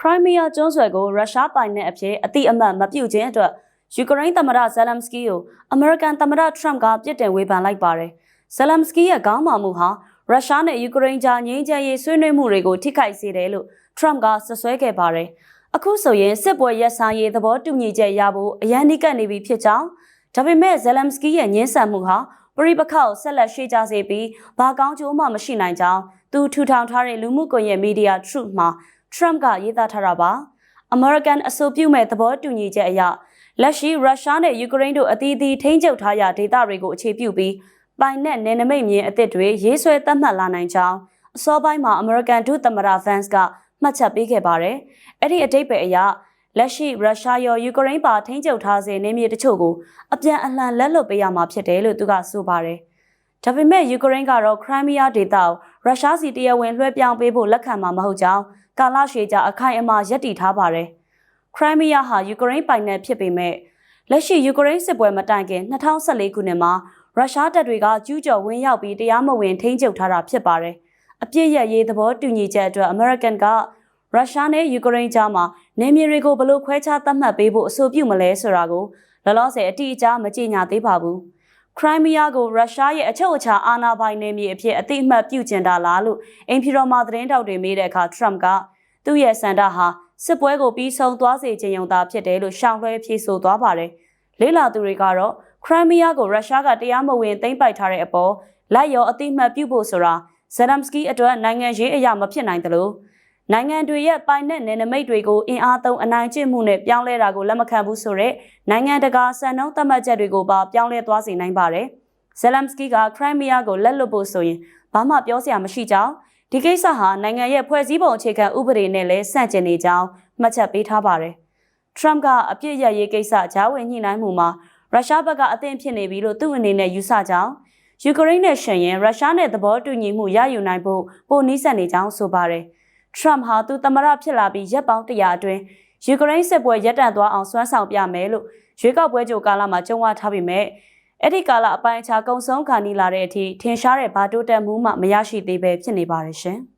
ခရိုင်းမီးယားကျွန်းဆွယ်ကိုရုရှားပိုင်တဲ့အဖြစ်အတိအမှတ်မပြုခြင်းအတွက်ယူကရိန်းသမ္မတဇယ်လမ်စကီကိုအမေရိကန်သမ္မတထရမ့်ကပြစ်တင်ဝေဖန်လိုက်ပါတယ်။ဇယ်လမ်စကီရဲ့ခေါင်းမာမှုဟာရုရှားနဲ့ယူကရိန်းကြားငြိမ်းချမ်းရေးဆွေးနွေးမှုတွေကိုထိခိုက်စေတယ်လို့ထရမ့်ကဆွဆွဲခဲ့ပါတယ်။အခုဆိုရင်စစ်ပွဲရပ်ဆိုင်းရေးသဘောတူညီချက်ရဖို့အရန်နှိကပ်နေပြီဖြစ်ကြောင်းဒါပေမဲ့ဇယ်လမ်စကီရဲ့ညှင်းဆန်မှုဟာပရိပခကိုဆက်လက်ရှေ့ကြစေပြီးဘာကောင်းကျိုးမှမရှိနိုင်ကြောင်းသူထူထောင်ထားတဲ့လူမှုကွန်ရက်မီဒီယာ Truth မှာ Trump ကရေးသားထားတာပါ။ American အဆိုပြုမဲ့သဘောတူညီချက်အရလက်ရှိရုရှားနဲ့ယူကရိန်းတို့အသီးသီးထိန်းချုပ်ထားရာဒေသတွေကိုအခြေပြုပြီးပိုင်နဲ့နယ်နိမိတ်မြင်းအသစ်တွေရေးဆွဲသတ်မှတ်လာနိုင်ကြောင်းအစောပိုင်းမှာ American ဒုသမ္မတ Vance ကမှတ်ချက်ပေးခဲ့ပါတယ်။အဲ့ဒီအတိတ်ပဲအရလက်ရှိရုရှားရောယူကရိန်းပါထိန်းချုပ်ထားစေနေမြေတချို့ကိုအပြန်အလှန်လက်လွတ်ပေးရမှာဖြစ်တယ်လို့သူကဆိုပါတယ်။ဒါပေမဲ့ယူကရိန်းကတော့ခရိုင်းမီးယားဒေသကို ရုရှားစီတရားဝင်လွှဲပြောင်းပေးဖို့လက်ခံမှာမဟုတ်ကြောင်းကာလရှည်ကြာအခိုင်အမာယက်တည်ထားပါတယ်။ခရိုင်းမီးယားဟာယူကရိန်းပိုင်နယ်ဖြစ်ပေမဲ့လက်ရှိယူကရိန်းစစ်ပွဲမတိုင်ခင်2014ခုနှစ်မှာရုရှားတပ်တွေကကျူးကျော်ဝင်ရောက်ပြီးတရားမဝင်ထိန်းချုပ်ထားတာဖြစ်ပါတယ်။အပြစ်ရရေးသဘောတူညီချက်အတွက် American ကရုရှားနဲ့ယူကရိန်းကြားမှာနေမြေတွေကိုဘလို့ခွဲခြားသတ်မှတ်ပေးဖို့အဆိုပြုမလဲဆိုတာကိုလောလောဆယ်အတိအကျမကြေညာသေးပါဘူး။ ခရိုင်းမီးယားကိုရုရှားရဲ့အချုပ်အခြာအာဏာပိုင်နေမြေအဖြစ်အတိအမှတ်ပြုကျင်တာလားလို့အင်ဖီရော်မာသတင်းတောက်တွေမေးတဲ့အခါထရမ့်ကသူ့ရဲ့စန္ဒဟာစစ်ပွဲကိုပြီးဆုံးသွားစေခြင်းယုံသားဖြစ်တယ်လို့ရှောင်လွှဲဖြေဆိုသွားပါတယ်။လေးလာသူတွေကတော့ခရိုင်းမီးယားကိုရုရှားကတရားမဝင်သိမ်းပိုက်ထားတဲ့အပေါ်လိုက်ရောအတိအမှတ်ပြုဖို့ဆိုတာဇက်ဒမ်စကီအတွက်နိုင်ငံရေးအရာမဖြစ်နိုင်တယ်လို့ နိုင်ငံတွေရဲ့ပိုင်နဲ့နယ်နိမိတ်တွေကိုအင်အားသုံးအနိုင်ကျင့်မှုနဲ့ပြောင်းလဲတာကိုလက်မခံဘူးဆိုတော့နိုင်ငံတကာစံနှုန်းသတ်မှတ်ချက်တွေကိုပါပြောင်းလဲသွားစေနိုင်ပါတယ်။ဇယ်လမ်စကီကခရိုင်းမီးယားကိုလက်လွတ်ဖို့ဆိုရင်ဘာမှပြောစရာမရှိကြောင်းဒီကိစ္စဟာနိုင်ငံရဲ့ဖွဲ့စည်းပုံအခြေခံဥပဒေနဲ့လည်းဆန့်ကျင်နေကြောင်းမှတ်ချက်ပေးထားပါတယ်။ထရမ့်ကအပြစ်ရရေးကိစ္စဂျားဝင်ညှိနှိုင်းမှုမှာရုရှားဘက်ကအသင့်ဖြစ်နေပြီလို့သူ့အနေနဲ့ယူဆကြောင်းယူကရိန်းနဲ့ရှင်ရင်ရုရှားနဲ့သဘောတူညီမှုရယူနိုင်ဖို့ပိုနှီးစပ်နေကြောင်းဆိုပါတယ်။ ထရမ့်ဟာသူသမရဖြစ်လာပြီးရက်ပေါင်း100အတွင်းယူကရိန်းစစ်ပွဲရပ်တန့်သွားအောင်စွမ်းဆောင်ပြမယ်လို့ရွေးကောက်ပွဲကြိုကာလမှာကြုံဝါထားပေမဲ့အဲ့ဒီကာလအပိုင်းအခြားကုံဆုံးခါနီလာတဲ့အထိထင်ရှားတဲ့ဘာတိုးတက်မှုမှမရရှိသေးပဲဖြစ်နေပါတယ်ရှင်။